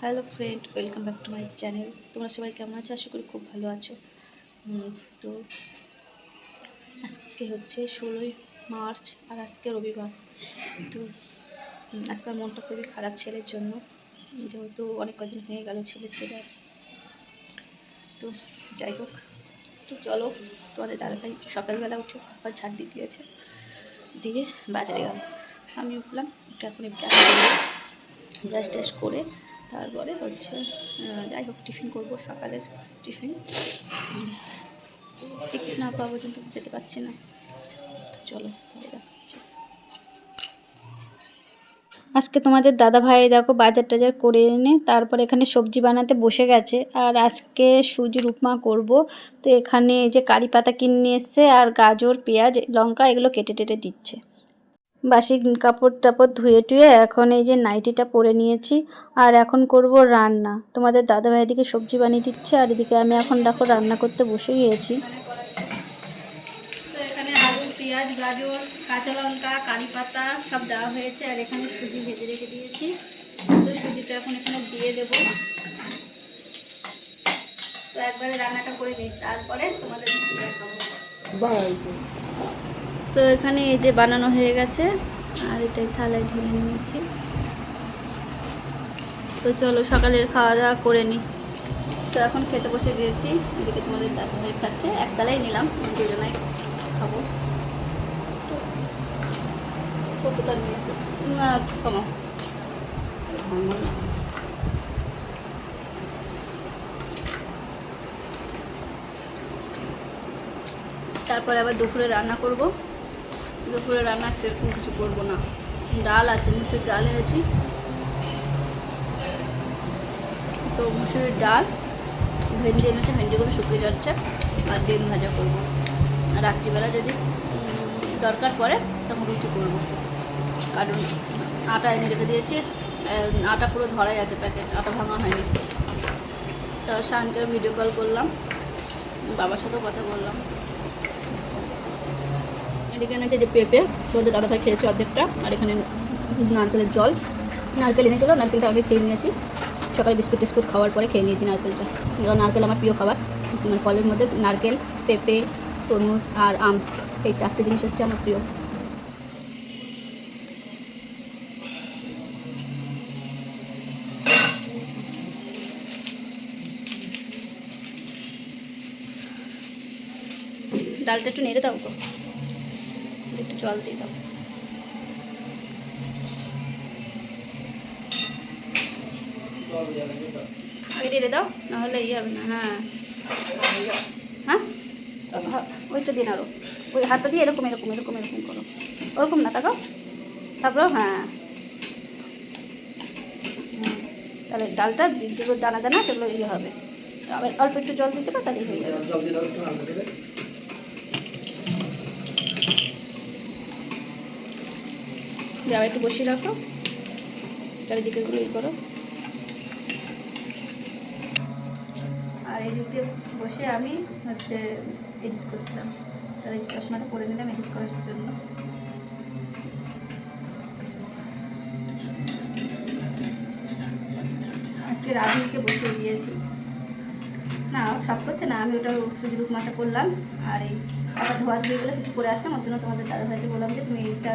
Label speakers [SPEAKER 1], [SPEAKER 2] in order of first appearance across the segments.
[SPEAKER 1] Hello friend welcome back to my channel তোমরা সবাই কেমন আছো? আশা করি খুব ভালো আছো। তো আজকে হচ্ছে ষোলোই মার্চ আর আজকে রবিবার। তো আজকে মনটা খুবই খারাপ ছেলের জন্য। যেহেতু অনেক কদিন হয়ে গেল ছেলে ছেলে আছে। তো যাই হোক, তো চলো তোমাদের দাদাভাই সকালবেলা উঠে ঘর ঝাড় দিয়ে দিয়েছে। দিয়ে বাজারে গেল। আমি উঠলাম, একটু এখন ব্রাশ ট্যাশ করে তারপরে হচ্ছে যাই হোক, টিফিন করব সকালের টিফিন। টিকিট না পাওয়া পর্যন্ত যেতে পারছি না। চলো আজকে তোমাদের দাদা ভাই দেখো বাজার টাজার করে এনে তারপর এখানে সবজি বানাতে বসে গেছে। আর আজকে সুজির উপমা করব। তো এখানে যে কারি পাতা কিনে এসছে আর গাজর, পেঁয়াজ, লঙ্কা এগুলো কেটে টেটে দিচ্ছে। বাসি কাপড় টাপড় ধুয়ে টুয়ে এখন এই যে নাইটিটা পরে নিয়েছি আর এখন করব রান্না। তোমাদের দাদা ভাই এদিকে সবজি বানিয়ে দিচ্ছে আর এদিকে আমি এখন দেখো রান্না করতে বসে গিয়েছি। তো এখানে আলু পেঁয়াজ গাজর কাঁচা লঙ্কা কারি পাতা সব দেওয়া হয়েছে আর এখানে সুজি ভেজে রেখে দিয়েছি। তো সুজিটা এখন এখানে দিয়ে দেব। তো একবারে রান্নাটা করে নিই তারপরে তোমাদের দেখাবো তো এখানে এই যে বানানো হয়ে গেছে, আর এটাই থালায় ঢেলে নিয়েছি। তো চলো সকালের খাওয়া দাওয়া করে নিই তো এখন খেতে বসে গিয়েছি, এদিকে তোমাদের দাদা খাচ্ছে। একতলাই নিলাম দুজনাই খাব। কতটা নিয়েছে? না তারপরে আবার দুপুরে রান্না করব। দুপুরে রান্না সেরকম কিছু করব না। ডাল আছে, মুসুর ডাল এনেছি। তো মুসুরির ডাল, ভেন্ডি এনেছে ভেন্ডিগুলো শুকিয়ে যাচ্ছে, আর ডিম ভাজা করব। আর রাত্রিবেলা যদি দরকার পড়ে, তখন রুটি করব। কারণ আটা এনে রেখে দিয়েছি আটা পুরো ধরাই আছে প্যাকেট, আটা ভাঙা হয়নি। তো শানকে ভিডিও কল করলাম, বাবার সাথেও কথা বললাম। এদিকে এনেছে যে পেঁপে তোমাদের দাদাভাই খেয়েছে অর্ধেকটা, আর এখানে নারকেলের জল। নারকেল এনেছিল, নারকেলটা আগে খেয়ে নিয়েছি। সকালে বিস্কুট টিস্কুট খাওয়ার পরে খেয়ে নিয়েছি নারকেলটা। কারণ নারকেল আমার প্রিয় খাবার। মানে ফলের মধ্যে নারকেল, পেঁপে, তরমুজ আর আম, এই চারটে জিনিস হচ্ছে আমার প্রিয়। ডালটা একটু নেড়ে দাও তো। জল দিয়ে দাও। আগে নেড়ে দাও নাহলে ইয়ে হবে না হ্যাঁ। হ্যাঁ? হ্যাঁ, ওইটা দিন আরও ওই হাতটা দিয়ে এরকম এরকম এরকম এরকম করো। ওরকম না তাকাও। তারপর হ্যাঁ। তাহলে ডালটা যেগুলো দানা দানা সেগুলো ইয়ে হবে। আবার অল্প একটু জল দিতে পারো তাহলেই হয়ে যাবে। যাও একটু বসিয়ে রাখো। চারিদিকেরগুলো ই করো। আর এদিকে বসে আমি হচ্ছে এডিট করছিলাম। এই চশমাটা পরে নিলাম এডিট করার জন্য। আজকে রাহুলকে বসিয়ে দিয়েছি। না সব করছে না, আমি ওটা সুজির উপমাটা করলাম। আর এই আবার ধোয়া ধুয়েগুলো কিছু করে আসলাম, ওর জন্য তোমাদের দাদা ভাইকে বললাম যে তুমি এইটা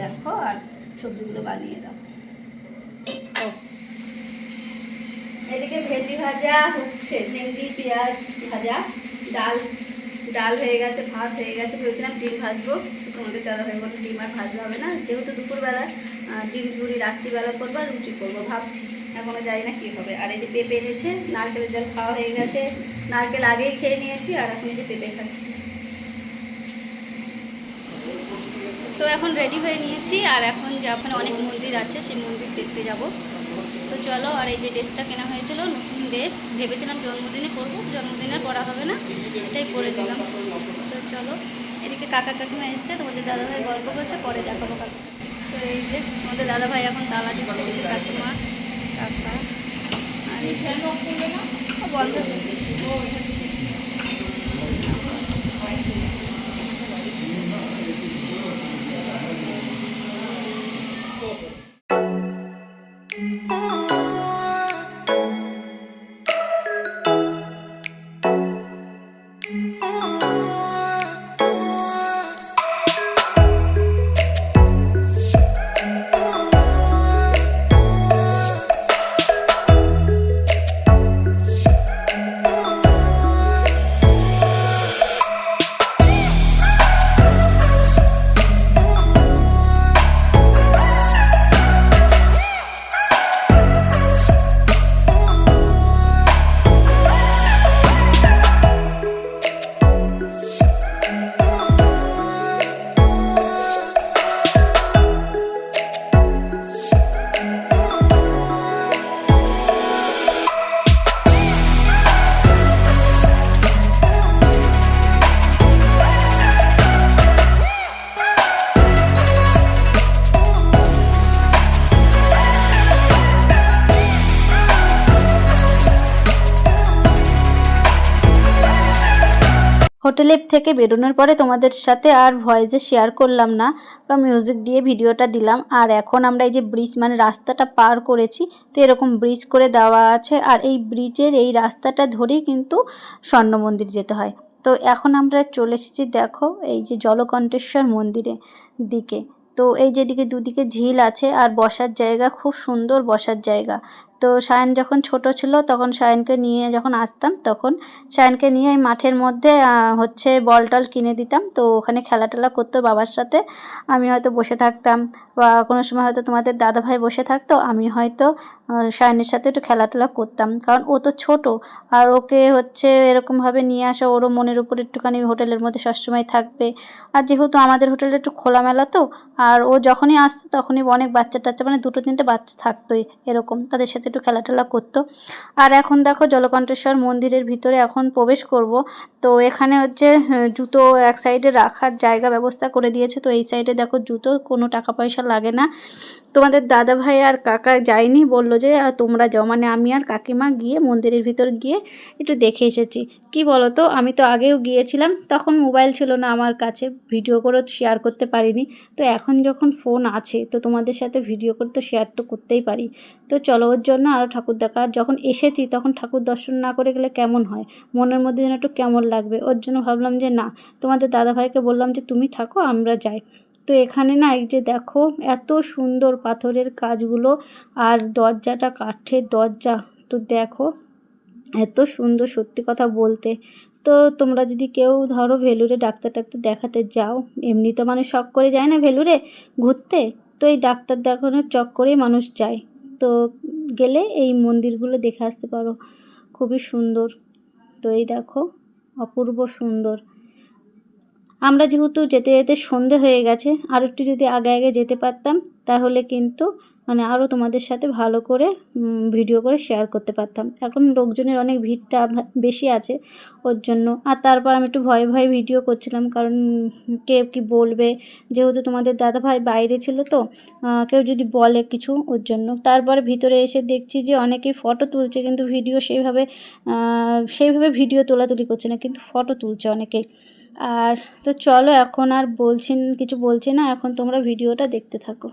[SPEAKER 1] দেখো আর সবজিগুলো বানিয়ে দাও। এদিকে ভেন্ডি ভাজা হচ্ছে ভেন্ডি পেঁয়াজ ভাজা ডাল ডাল হয়ে গেছে ভাত হয়ে গেছে ভেবেছিলাম ডিম ভাজবো তোমাদের দাদা ভাই বলতে ডিম আর ভাজতে হবে না যেহেতু দুপুরবেলা ডিম ঝুড়ি রাত্রিবেলা করব আর রুটি করব ভাবছি এখনও জানি না কী হবে। আর এই যে পেঁপে এনেছে নারকেলের জল খাওয়া হয়ে গেছে নারকেল আগেই খেয়ে নিয়েছি আর এখন এই যে পেঁপে খাচ্ছি। তো এখন রেডি হয়ে নিয়েছি আর এখন ওখানে অনেক মন্দির আছে, সেই মন্দির দেখতে যাব। তো চলো, আর এই যে ড্রেসটা কেনা হয়েছিল, নতুন ড্রেস, ভেবেছিলাম জন্মদিনে পরবো জন্মদিনে পরা হবে না, এটাই পরে দিলাম তো চলো, এদিকে কাকা কাকিমা এসছে, তোমাদের দাদাভাই গল্প করছে, পরে দেখাবো কাকা তো এই যে আমাদের দাদাভাই এখন তালা দিচ্ছে, এদিকে কাকিমা, কাকা, আর বন্ধ।
[SPEAKER 2] হোটেলের থেকে বেরোনোর পরে তোমাদের সাথে আর ভয়েসে শেয়ার করলাম না। মিউজিক দিয়ে ভিডিওটা দিলাম। আর এখন আমরা এই যে ব্রিজ মানে রাস্তাটা পার করেছি, তো এরকম ব্রিজ করে দেওয়া আছে। আর এই ব্রিজের এই রাস্তাটা ধরেই কিন্তু স্বর্ণ মন্দির যেতে হয়। তো এখন আমরা চলে এসেছি দেখো এই যে জলকণ্ঠেশ্বর মন্দিরে দিকে। তো এই যেদিকে দুদিকে ঝিল আছে আর বসার জায়গা খুব সুন্দর বসার জায়গা। তো সায়ন যখন ছোট ছিল, তখন সায়নকে নিয়ে যখন আসতাম, তখন সায়নকে নিয়ে এই মাঠের মধ্যে হচ্ছে বল টল কিনে দিতাম। তো ওখানে খেলা টেলা করতো বাবার সাথে। আমি হয়তো বসে থাকতাম বা কোনো সময় হয়তো তোমাদের দাদাভাই বসে থাকতো, আমি হয়তো সায়নের সাথে একটু খেলাটেলা করতাম। কারণ ও তো ছোট আর ওকে হচ্ছে এরকমভাবে নিয়ে আসা, ওরও মনের উপর একটুখানি হোটেলের মধ্যে সবসময় থাকবে। আর যেহেতু আমাদের হোটেলটা একটু খোলামেলা তো, আর ও যখনই আসতো তখনই অনেক বাচ্চা টাচ্চা মানে দুটো তিনটে বাচ্চা থাকতোই এরকম। তাদের সাথে একটু খেলাটেলা করতো। আর এখন দেখো জলকণ্ঠেশ্বর মন্দিরের ভিতরে এখন প্রবেশ করব। তো এখানে হচ্ছে জুতো এক সাইডে রাখার জায়গা ব্যবস্থা করে দিয়েছে। তো এই সাইডে দেখো জুতো, কোনো টাকা পয়সা লাগে না। তোমাদের দাদা ভাই আর কাকা যায়নি, বলল যে তোমরা যাও। মানে আমি আর কাকিমা গিয়ে মন্দিরের ভিতর গিয়ে একটু দেখে এসেছি। কি বলো তো আমি তো আগেও গিয়েছিলাম, তখন মোবাইল ছিল না আমার কাছে। ভিডিও করেও শেয়ার করতে পারিনি। তো এখন যখন ফোন আছে, তো তোমাদের সাথে ভিডিও করে তো শেয়ার তো করতেই পারি। তো চলো, ওর জন্য আরও ঠাকুর দেখা যখন এসেছি তখন ঠাকুর দর্শন না করে গেলে কেমন হয়? মনের মধ্যে যেন একটু কেমন লাগবে। ওর জন্য ভাবলাম যে, না, তোমাদের দাদাভাইকে বললাম যে, তুমি থাকো, আমরা যাই। তো এখানে না এই যে দেখো, এত সুন্দর পাথরের কাজগুলো আর দরজাটা কাঠের দরজা। তো দেখো, এত সুন্দর সত্যি কথা বলতে। তো তোমরা যদি কেউ ধরো ভেলুরে ডাক্তার টাক্তার দেখাতে যাও, এমনি তো মানুষ শখ করে যায় না ভেলুরে ঘুরতে। তো এই ডাক্তার দেখানোর চক করেই মানুষ যায়। তো গেলে এই মন্দিরগুলো দেখে আসতে পারো। খুবই সুন্দর। তো এই দেখো অপূর্ব সুন্দর। আমরা যেহেতু যেতে যেতে সন্ধে হয়ে গেছে, আর একটু যদি আগে আগে যেতে পারতাম, তাহলে কিন্তু মানে আরও তোমাদের সাথে ভালো করে ভিডিও করে শেয়ার করতে পারতাম। এখন লোকজনের অনেক ভিড়টা বেশি আছে, ওর জন্য। আর তারপর আমি একটু ভয়ে ভয়ে ভিডিও করছিলাম, কারণ কে কি বলবে? যেহেতু তোমাদের দাদা ভাই বাইরে ছিল তো কেউ যদি বলে কিছু ওর জন্য। তারপরে ভিতরে এসে দেখছি যে অনেকেই ফটো তুলছে, কিন্তু ভিডিও সেইভাবে সেইভাবে ভিডিও তোলাতুলি করছে না, কিন্তু ফটো তুলছে অনেকেই। আর তো চলো এখন আর বলছেন কিছু বলছি না এখন তোমরা ভিডিওটা দেখতে থাকো।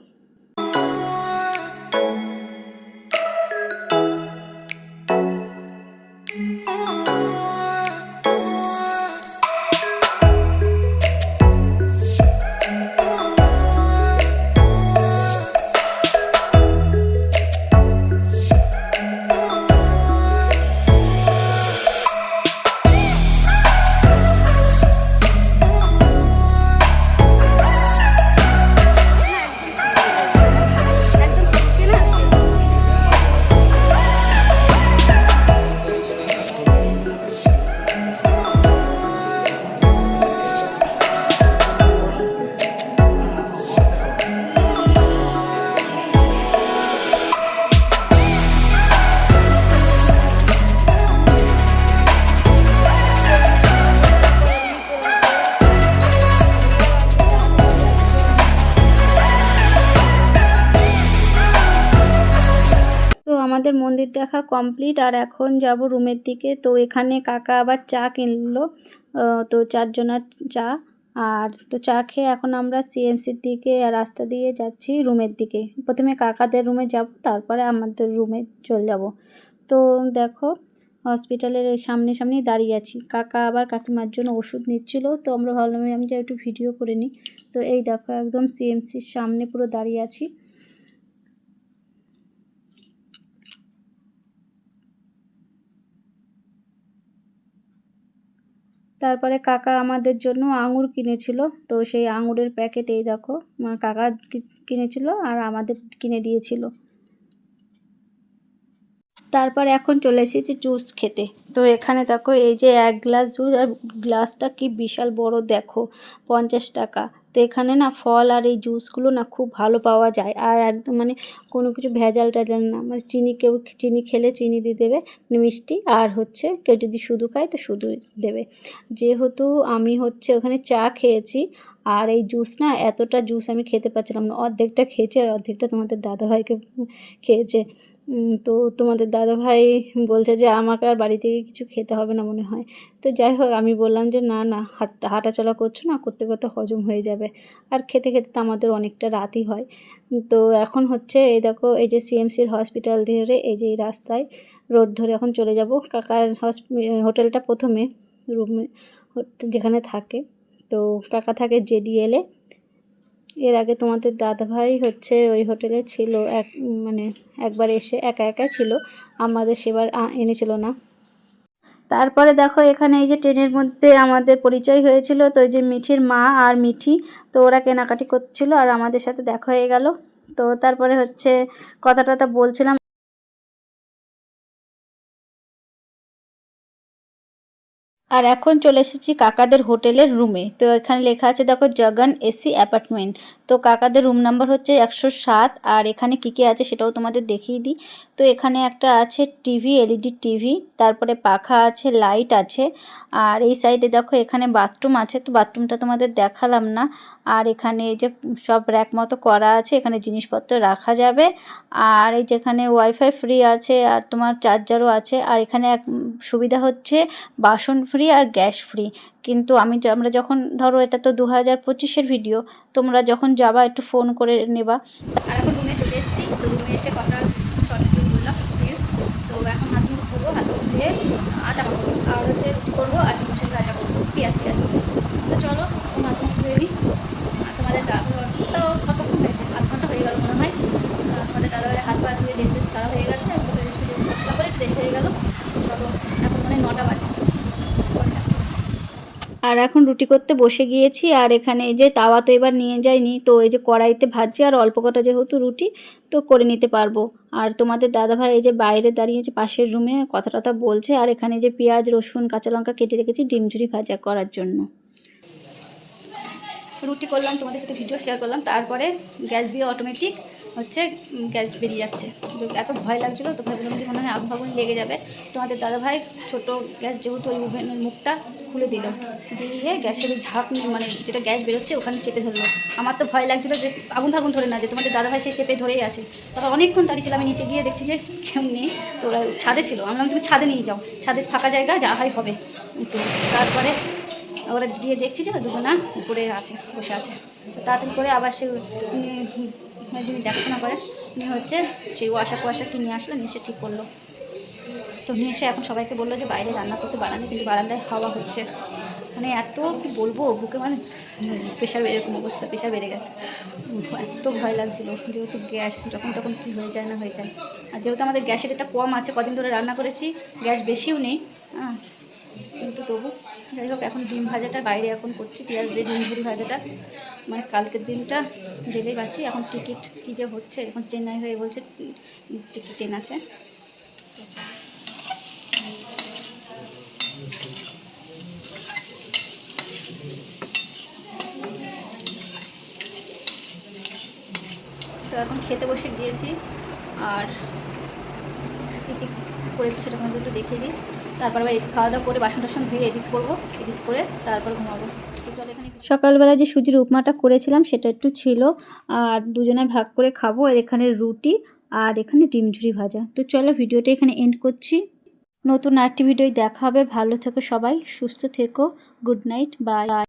[SPEAKER 2] মন্দির দেখা কমপ্লিট আর এখন যাব রুমের দিকে। তো এখানে কাকা আবার চা কিনলো তো চারজনার চা। আর তো চা খেয়ে এখন আমরা সিএমসির দিকে রাস্তা দিয়ে যাচ্ছি রুমের দিকে। প্রথমে কাকাদের রুমে যাব, তারপরে আমাদের রুমে চলে যাব। তো দেখো হসপিটালের সামনে সামনেই দাঁড়িয়ে আছি। কাকা আবার কাকিমার জন্য ওষুধ নিচ্ছিল, তো আমরা ভাবলাম আমি যা একটু ভিডিও করে নিই। তো এই দেখো, একদম সিএমসির সামনে পুরো দাঁড়িয়ে আছি। তারপরে কাকা আমাদের জন্য আঙুর কিনেছিল। তো সেই আঙুরের প্যাকেট এই দেখো কাকা কিনেছিল আর আমাদের কিনে দিয়েছিল। তারপর এখন চলে এসেছি জুস খেতে। তো এখানে দেখো এই যে এক গ্লাস জুস আর গ্লাসটা কি বিশাল বড় দেখো, পঞ্চাশ টাকা। তো এখানে না ফল আর এই জুসগুলো না খুব ভালো পাওয়া যায়। আর একদম মানে কোনো কিছু ভেজাল টেজাল না। মানে চিনি কেউ চিনি খেলে চিনি দিয়ে দেবে মানে মিষ্টি। আর হচ্ছে কেউ যদি শুধু খায় তো শুধু দেবে। যেহেতু আমি হচ্ছে ওখানে চা খেয়েছি, আর এই জুস না এতটা জুস আমি খেতে পারছিলাম না। অর্ধেকটা খেয়েছে আর অর্ধেকটা তোমাদের দাদাভাইকে খেয়েছে। তো তোমাদের দাদা ভাই বলছে যে আমাকে আর বাড়ি থেকে কিছু খেতে হবে না মনে হয়। তো যাই হোক, আমি বললাম যে না না, হাঁটা, হাঁটাচলা করছ না, করতে করতে হজম হয়ে যাবে। আর খেতে খেতে তো আমাদের অনেকটা রাতই হয়। তো এখন হচ্ছে এই দেখো, এই যে সিএমসির হসপিটাল ধরে এই যে এই রাস্তায় রোড ধরে এখন চলে যাব। কাকার হোটেলটা প্রথমে রুমে যেখানে থাকে। তো কাকা থাকে জেডিএলে এর আগে তোমাদের দাদাভাই হচ্ছে ওই হোটেলে ছিল, এক মানে একবার এসে একা একা ছিল, আমাদের সেবার এনেছিল না। তারপরে দেখো এখানে এই যে ট্রেনের মধ্যে আমাদের পরিচয় হয়েছিল, তো ওই যে মিঠির মা আর মিঠি, তো ওরা কেনাকাটি করছিল আর আমাদের সাথে দেখা হয়ে গেল। তো তারপরে হচ্ছে কথা টথা বলছিলাম আর এখন চলে এসেছি কাকাদের হোটেলের রুমে তো এখানে লেখা আছে, দেখো, জগন এসি অ্যাপার্টমেন্ট। তো কাকাদের রুম নাম্বার হচ্ছে একশো সাত, আর এখানে কী কী আছে সেটাও তোমাদের দেখিয়ে দিই। তো এখানে একটা আছে টিভি এলইডি টিভি তারপরে পাখা আছে লাইট আছে, আর এই সাইডে দেখো এখানে বাথরুম আছে, তো বাথরুমটা তোমাদের দেখালাম না। আর এখানে এই যে সব র্যাক মতো করা আছে, এখানে জিনিসপত্র রাখা যাবে। আর এই যেখানে ওয়াইফাই ফ্রি আছে, আর তোমার চার্জারও আছে, আর এখানে এক সুবিধা হচ্ছে বাসন ফ্রি আর গ্যাস ফ্রি কিন্তু আমি আমরা যখন, ধরো এটা তো দু হাজার পঁচিশের ভিডিও তোমরা যখন যাবা একটু ফোন করে নেবা। আর এখন রুমে চলে এসেছি, তো রুমে এসে কটা শর্ট ভিডিও করলাম তো এখন হাত মুখ ধোবো, হাত মুখ ধুয়ে আটা করব আর হচ্ছে রুটি করব, আর মুসুর ভাজা করব, পেঁয়াজ টিয়াজ তো চলো হাত মুখ ধুয়ে নিই। তোমাদের তো কতক্ষণ হয়েছে? আধ ঘণ্টা হয়ে গেল মনে হয়। তোমাদের দাদাভাই হাত পা ধুয়ে ড্রেস ট্রেস ছাড়া হয়ে গেছে। আমি ভিডিও করছিলাম দেরি হয়ে গেল। চলো, এখন মনে নটা বাজে। আর এখন রুটি করতে বসে গিয়েছি, আর এখানে এই যে তাওয়া তো এবার নিয়ে যাইনি, তো এই যে কড়াইতে ভাজছি আর অল্প কটা যেহেতু রুটি, তো করে নিতে পারব। আর তোমাদের দাদাভাই এই যে বাইরে দাঁড়িয়ে যে পাশের রুমে কথা টথা বলছে, আর এখানে যে পেঁয়াজ, রসুন, কাঁচা লঙ্কা কেটে রেখেছি, ডিম ঝুরি ভাজা করার জন্য। রুটি করলাম, তোমাদের সাথে ভিডিও শেয়ার করলাম। তারপরে গ্যাস দিয়ে অটোমেটিক হচ্ছে গ্যাস বেরিয়ে যাচ্ছে। এত ভয় লাগছিল, তো ভাবলাম যে মনে হয় আগুন ফাগুন লেগে যাবে। তোমাদের দাদাভাই ছোটো গ্যাস যেহেতু ওই ওভেনের মুখটা খুলে দিল, দিয়ে গ্যাসের ঢাক মানে যেটা গ্যাস বেরোচ্ছে ওখানে চেপে ধরলো। আমার তো ভয় লাগছিল যে আগুন ফাগুন ধরে না, যে তোমাদের দাদাভাই সে চেপে ধরেই আছে। তারপর অনেকক্ষণ দাঁড়িয়ে ছিল আমি নিচে গিয়ে দেখছি যে কেউ নেই। তো ওরা ছাদে ছিল, আমি তুমি ছাদে নিয়ে যাও ছাদে ফাঁকা জায়গা, যা হয় হবে। তো তারপরে ওরা গিয়ে দেখছি যে দুজনা উপরে আছে, বসে আছে। তাড়াতাড়ি করে আবার সে যিনি দেখাশোনা করেন, উনি হচ্ছে সেই ওয়াশা কোয়াশা কিনে আসলো, নিয়ে এসে ঠিক করল। তো নিয়ে এসে এখন সবাইকে বলল যে বাইরে রান্না করতে বারান্দায়, কিন্তু বারান্দায় হাওয়া হচ্ছে। মানে এত কি বলব, বুকে মানে প্রেশার এরকম অবস্থা, প্রেশার বেড়ে গেছে। এত ভয় লাগছিল, যেহেতু গ্যাস, যখন তখন কী হয়ে যায় না হয়ে যায়। আর যেহেতু আমাদের গ্যাসের এটা কম আছে, কদিন ধরে রান্না করেছি, গ্যাস বেশিও নেই। হ্যাঁ কিন্তু তবু যাই হোক, এখন ডিম ভাজাটা বাইরে এখন করছি, পেঁয়াজ দিয়ে ডিম ঝুরি ভাজাটা। মানে কালকের দিনটা গেলেই পাচ্ছি এখন টিকিট কী যে হচ্ছে, এখন চেন্নাই হয়ে বলছে, টিকিট ট্রেন আছে তো এখন খেতে বসে গিয়েছি, আর কী কী করেছি সেটা তোমাদের একটু দেখিয়ে দিই। তারপর আবার খাওয়া দাওয়া করে বাসন টাসন ধুয়ে এডিট করব এডিট করে তারপর ঘুমাবো। সকালবেলা যে সুজির উপমাটা করেছিলাম সেটা একটু ছিল, আর দুজনে ভাগ করে খাব, আর এখানে রুটি আর এখানে ডিম ঝুরি ভাজা। তো চলো ভিডিওটা এখানে এন্ড করছি। নতুন আরেকটি ভিডিও দেখা হবে। ভালো থেকো সবাই, সুস্থ থেকো গুড নাইট বাই